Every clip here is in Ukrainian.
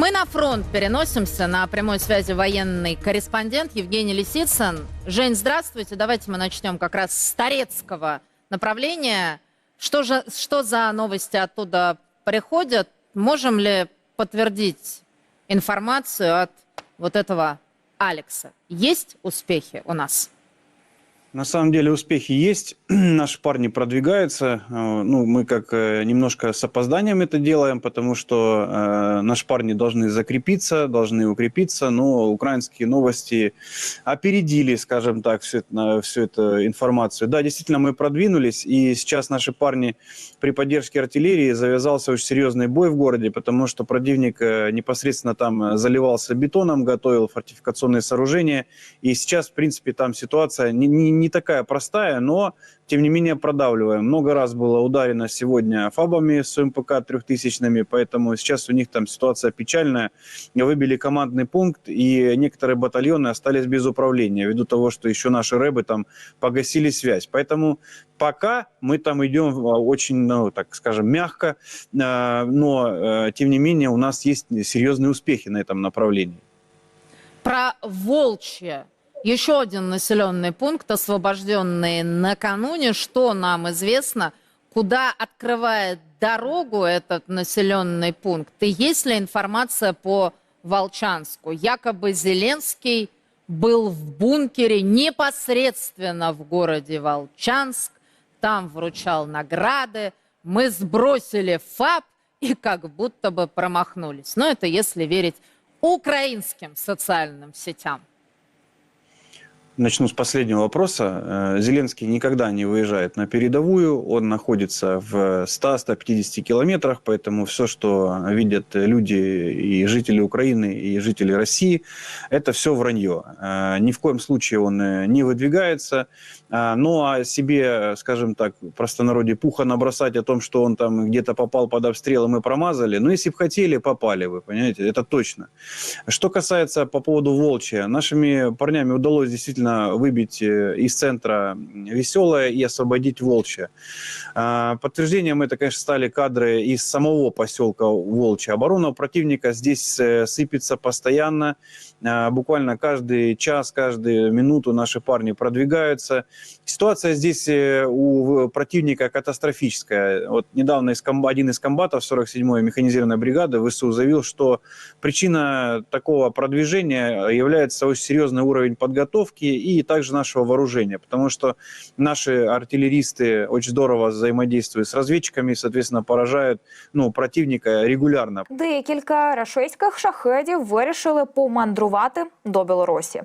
Мы на фронт переносимся. На прямой связи военный корреспондент Евгений Лисицын. Жень, здравствуйте. Давайте мы начнем как раз с Торецкого направления. Что, же, что за новости оттуда приходят? Можем ли подтвердить информацию от вот этого Алекса? Есть успехи у нас? На самом деле успехи есть, наши парни продвигаются. Э, Ну, мы как э, немножко с опозданием это делаем, потому что э, наши парни должны закрепиться, должны укрепиться, но украинские новости опередили, скажем так, всю, на- всю эту информацию. Да, действительно, мы продвинулись, и сейчас наши парни при поддержке артиллерии завязался очень серьезный бой в городе, потому что противник э, непосредственно там э, заливался бетоном, готовил фортификационные сооружения, и сейчас, в принципе, там ситуация не, не, не такая простая, но, тем не менее, продавливаем. Много раз было ударено сегодня фабами с МПК трехтысячными, поэтому сейчас у них там ситуация печальная. Выбили командный пункт, и некоторые батальоны остались без управления, ввиду того, что еще наши рэбы там погасили связь. Поэтому пока мы там идем а, очень, ну, так скажем, мягко, э, но, э, тем не менее, у нас есть серьезные успехи на этом направлении. Про Волчье. Еще один населенный пункт, освобожденный накануне. Что нам известно? Куда открывает дорогу этот населенный пункт? И есть ли информация по Волчанску? Якобы Зеленский был в бункере непосредственно в городе Волчанск. Там вручал награды. Мы сбросили ФАП и как будто бы промахнулись. Но это если верить украинским социальным сетям. Начну с последнего вопроса. Э, Зеленский никогда не выезжает на передовую, он находится в 100-150 километрах, поэтому все, что видят люди и жители Украины, и жители России, это все вранье. Э, Ни в коем случае он э, не выдвигается. Ну а себе, скажем так, простонародье пуха набросать о том, что он там где-то попал под обстрел, и мы промазали, ну если бы хотели, попали вы, понимаете, это точно. Что касается по поводу Волчья, нашими парнями удалось действительно выбить э, из центра Веселое и освободить Волчье. А, Подтверждением это, конечно, стали кадры из самого поселка Волчье. Оборона противника здесь э, сыпется постоянно. А, Буквально каждый час, каждую минуту наши парни продвигаются. Ситуация здесь э, у противника катастрофическая. Вот недавно один из комбатов 47-й механизированной бригады ВСУ заявил, что причина такого продвижения является очень серьезный уровень подготовки и также нашего вооружения, потому что наши артиллеристы очень здорово взаимодействуют с разведчиками, соответственно, поражают ну, противника регулярно. Декілька рашистських шахедів вирішили помандрувати до Білорусі.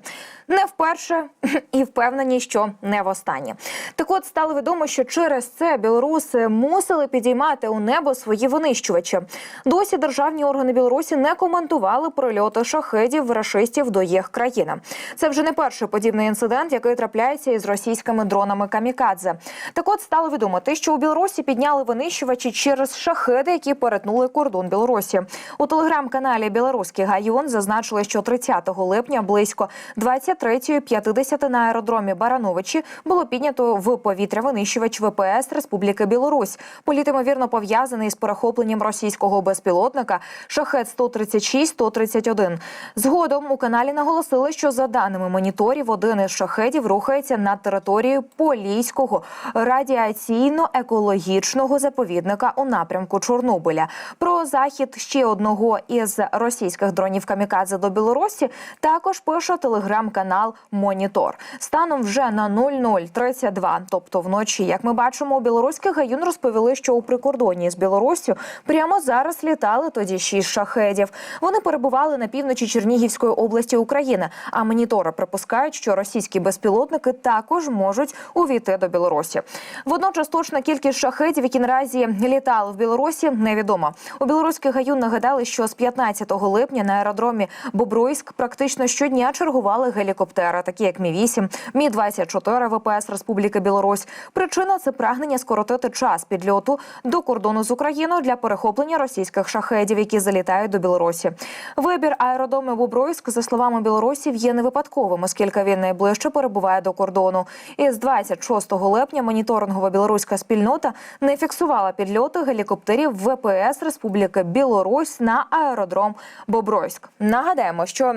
Не вперше і впевнені, що не востаннє. Так от стало відомо, що через це білоруси мусили підіймати у небо свої винищувачі. Досі державні органи Білорусі не коментували прильоти шахедів рашистів до їх країни. Це вже не перший подібний інцидент, який трапляється із російськими дронами камікадзе. Так от стало відомо те, що у Білорусі підняли винищувачі через шахеди, які перетнули кордон Білорусі. У телеграм-каналі Білоруський Гайон зазначили, що 30 липня близько 23.50 на аеродромі Барановичі було піднято в повітря винищувач ВПС Республіки Білорусь. Політ, ймовірно, пов'язаний з перехопленням російського безпілотника Шахет 136 131 Згодом у каналі наголосили, що за даними моніторів, один із шахедів рухається над територією Поліського радіаційно-екологічного заповідника у напрямку Чорнобиля. Про захід ще одного із російських дронів камікадзе до Білорусі також пише телеграм-канал Монітор. Станом вже на 0032, тобто вночі, як ми бачимо, у білоруських гаюн розповіли, що у прикордонні з Білоруссю прямо зараз літали тоді шість шахедів. Вони перебували на півночі Чернігівської області України. А монітори припускають, що російські безпілотники також можуть увійти до Білорусі. Водночас точна кількість шахедів, які наразі літали в Білорусі, невідома. У білоруських гаюн нагадали, що з 15 липня на аеродромі Бобруйськ практично щодня чергували гелікоптери, такі як Мі 8 Мі 24 ВПС Республіки Білорусь. Причина це прагнення скоротити час підльоту до кордону з Україною для перехоплення російських шахедів, які залітають до Білорусі. Вибір аеродрому Бобруйськ, за словами білорусів, є не випадковим, оскільки він якнайближче перебуває до кордону. І з 26 липня моніторингова білоруська спільнота не фіксувала підльоти гелікоптерів ВПС Республіки Білорусь на аеродром Бобройськ. Нагадаємо, що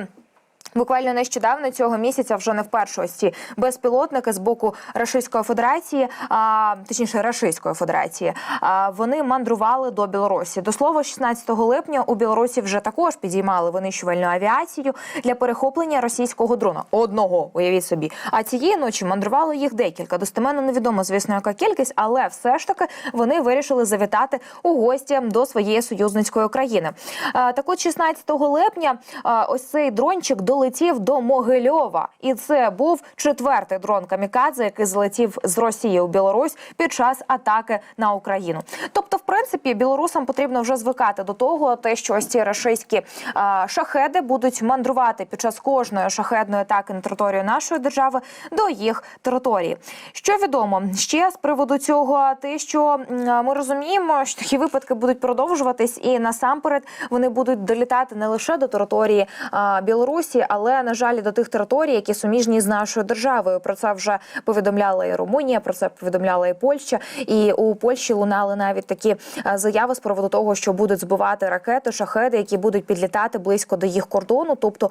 Буквально нещодавно цього місяця, вже не вперше ось ці безпілотники з боку Рашистської Федерації, а точніше Рашистської Федерації, а, вони мандрували до Білорусі. До слова, 16 липня у Білорусі вже також підіймали винищувальну авіацію для перехоплення російського дрона. Одного уявіть собі. А цієї ночі мандрувало їх декілька. Достеменно невідомо, звісно, яка кількість, але все ж таки вони вирішили завітати у гості до своєї союзницької країни. А, Так от 16 липня а, ось цей дрончик долетів до Могильова, і це був четвертий дрон Камікадзе, який злетів з Росії у Білорусь під час атаки на Україну. Тобто, в принципі, білорусам потрібно вже звикати до того, те, що ось ці рашистські шахеди будуть мандрувати під час кожної шахедної атаки на територію нашої держави до їх території. Що відомо ще з приводу цього, те, що ми розуміємо, що такі випадки будуть продовжуватись, і насамперед вони будуть долітати не лише до території Білорусі, але на жаль, до тих територій, які суміжні з нашою державою. Про це вже повідомляла і Румунія, про це повідомляла і Польща. І у Польщі лунали навіть такі заяви з приводу того, що будуть збивати ракети, шахеди, які будуть підлітати близько до їх кордону, тобто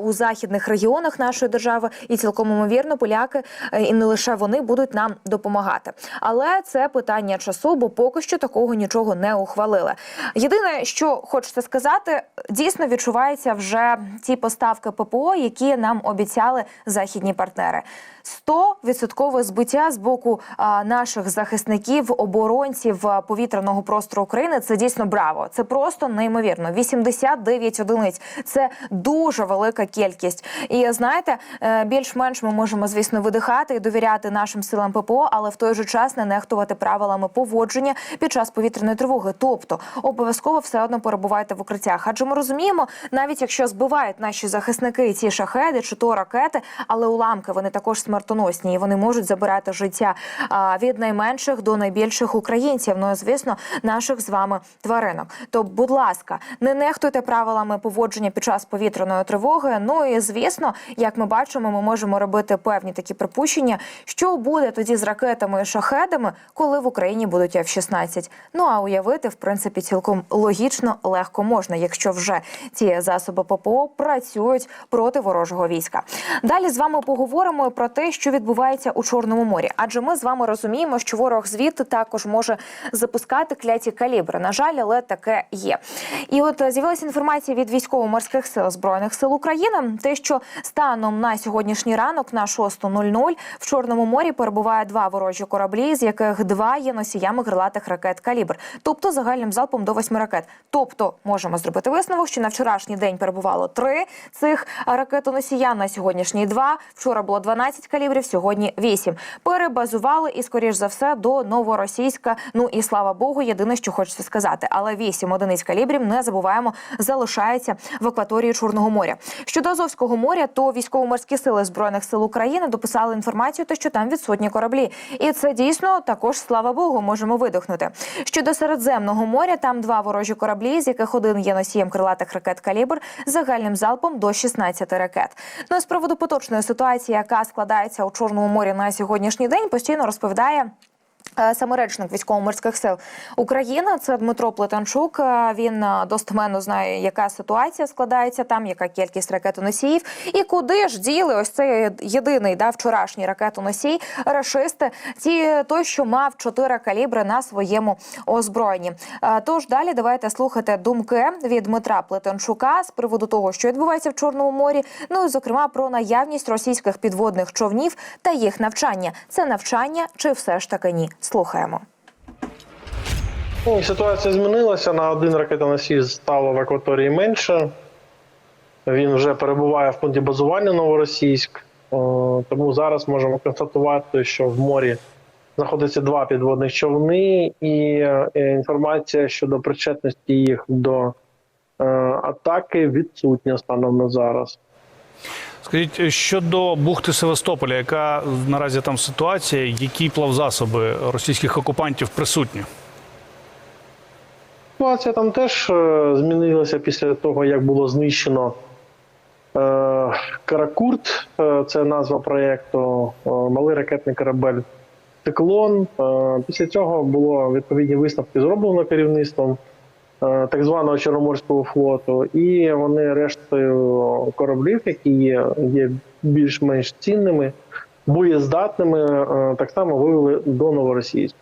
у західних регіонах нашої держави, і цілком ймовірно, поляки е, і не лише вони будуть нам допомагати. Але це питання часу, бо поки що такого нічого не ухвалили. Єдине, що хочеться сказати, дійсно відчувається вже ті поставки ППО, які нам обіцяли західні партнери. 100% збиття з боку наших захисників, оборонців повітряного простору України. Це дійсно браво. Це просто неймовірно. 89 одиниць. Це дуже велика кількість. І знаєте, е, більш-менш ми можемо, звісно, видихати і довіряти нашим силам ППО, але в той же час не нехтувати правилами поводження під час повітряної тривоги. Тобто обов'язково все одно перебувайте в укриттях. Адже ми розуміємо, навіть якщо збивають наші захисники ці шахеди чи то ракети, але уламки вони також смертоносні і вони можуть забирати життя від найменших до найбільших українців. Ну і звісно, наших з вами тваринок. То, будь ласка, не нехтуйте правилами поводження під час повітряної тривоги. Ну і звісно, як ми бачимо, ми можемо робити певні такі припущення, що буде тоді з ракетами і шахедами, коли в Україні будуть F-16. Ну а уявити, в принципі, цілком логічно легко можна, якщо вже ці засоби ППО працюють проти ворожого війська. Далі з вами поговоримо про те, що відбувається у Чорному морі, адже ми з вами розуміємо, що ворог звідти також може запускати кляті калібри. На жаль, але таке є. І от е, з'явилася інформація від військово-морських сил збройних сил України, те, що станом на сьогоднішній ранок на 6.00 в Чорному морі перебуває два ворожі кораблі, з яких два є носіями крилатих ракет калібр, тобто загальним залпом до восьми ракет. Тобто можемо зробити висновок, що на вчорашній день перебувало три цих ракетоносія, на сьогоднішній два. Вчора було 12 калібрів, сьогодні 8. Перебазували і, скоріш за все, до новоросійська. Ну і слава Богу, єдине, що хочеться сказати. Але 8 одиниць калібрів не забуваємо залишається в акваторії Чорного моря. Щодо Азовського моря, то військово-морські сили збройних сил України дописали інформацію, те, що там відсутні кораблі, і це дійсно також слава Богу, можемо видихнути. Щодо Середземного моря, там два ворожі кораблі, з яких один є носієм крилатих ракет калібр загальним залпом до 16 ракет. Ну і з приводу поточної ситуації, яка складається у Чорному морі на сьогоднішній день, постійно розповідає. Е, Саме речник військово-морських сил України це Дмитро Плетенчук. Е, Він е, достеменно знає, яка ситуація складається там, яка кількість ракетоносіїв, і куди ж діли ось цей єдиний да, вчорашній ракетоносій рашисти. Ті той, що мав чотири калібри на своєму озброєнні. Тож далі давайте слухати думки від Дмитра Плетенчука з приводу того, що відбувається в Чорному морі. Ну і зокрема про наявність російських підводних човнів та їх навчання. Це навчання чи все ж таки ні? Слухаємо. Ну, ситуація змінилася. На один ракетоносій стало в акваторії менше. Він вже перебуває в пункті базування Новоросійськ. Тому зараз можемо констатувати, що в морі знаходиться два підводних човни, і е, інформація щодо причетності їх до е, атаки відсутня станом на зараз. Скажіть щодо бухти Севастополя, яка наразі там ситуація, які плавзасоби російських окупантів присутні? Ситуація там теж е, змінилася після того, як було знищено е, Каракурт, е, це назва проєкту, е, малий ракетний корабель Циклон. Е, Після цього було відповідні висновки зроблено керівництвом е, так званого Чорноморського флоту, і вони рештою кораблів, які є, є більш-менш цінними, боєздатними, е, так само вивели до новоросійську.